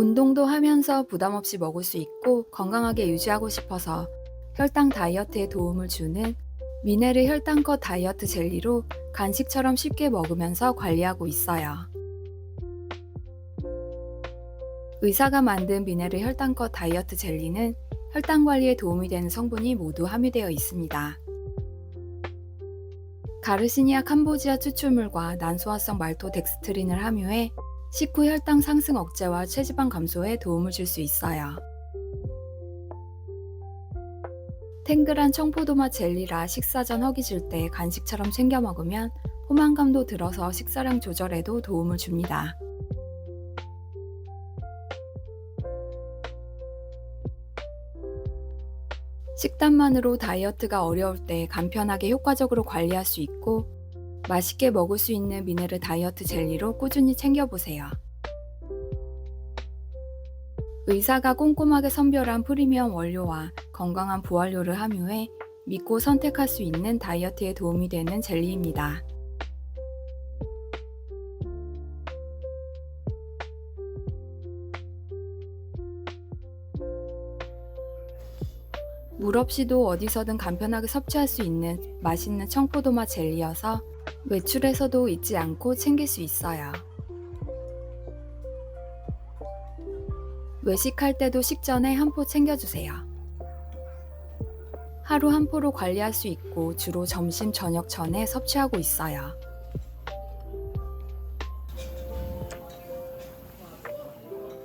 운동도 하면서 부담 없이 먹을 수 있고 건강하게 유지하고 싶어서 혈당 다이어트에 도움을 주는 미네르 혈당컷 다이어트 젤리로 간식처럼 쉽게 먹으면서 관리하고 있어요. 의사가 만든 미네르 혈당컷 다이어트 젤리는 혈당 관리에 도움이 되는 성분이 모두 함유되어 있습니다. 가르시니아 캄보지아 추출물과 난소화성 말토 덱스트린을 함유해 식후 혈당 상승 억제와 체지방 감소에 도움을 줄 수 있어요. 탱글한 청포도맛 젤리라 식사 전 허기질 때 간식처럼 챙겨 먹으면 포만감도 들어서 식사량 조절에도 도움을 줍니다. 식단만으로 다이어트가 어려울 때 간편하게 효과적으로 관리할 수 있고 맛있게 먹을 수 있는 미네르 다이어트 젤리로 꾸준히 챙겨보세요. 의사가 꼼꼼하게 선별한 프리미엄 원료와 건강한 부활료를 함유해 믿고 선택할 수 있는 다이어트에 도움이 되는 젤리입니다. 물 없이도 어디서든 간편하게 섭취할 수 있는 맛있는 청포도맛 젤리여서 외출에서도 잊지 않고 챙길 수 있어요. 외식할 때도 식전에 한 포 챙겨주세요. 하루 한 포로 관리할 수 있고 주로 점심, 저녁 전에 섭취하고 있어요.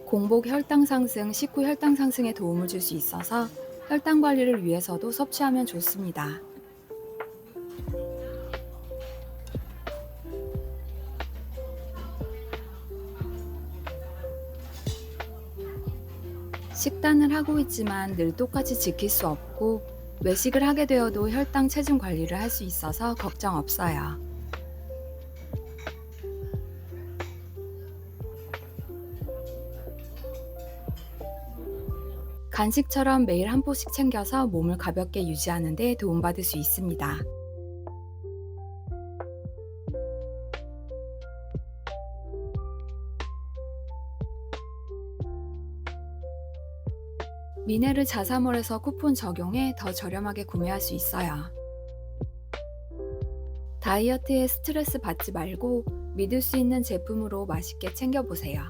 공복 혈당 상승, 식후 혈당 상승에 도움을 줄 수 있어서 혈당 관리를 위해서도 섭취하면 좋습니다. 식단을 하고 있지만 늘 똑같이 지킬 수 없고 외식을 하게 되어도 혈당 체중 관리를 할 수 있어서 걱정 없어요. 간식처럼 매일 한 포씩 챙겨서 몸을 가볍게 유지하는 데 도움받을 수 있습니다. 미네르 자사몰에서 쿠폰 적용해 더 저렴하게 구매할 수 있어요. 다이어트에 스트레스 받지 말고 믿을 수 있는 제품으로 맛있게 챙겨보세요.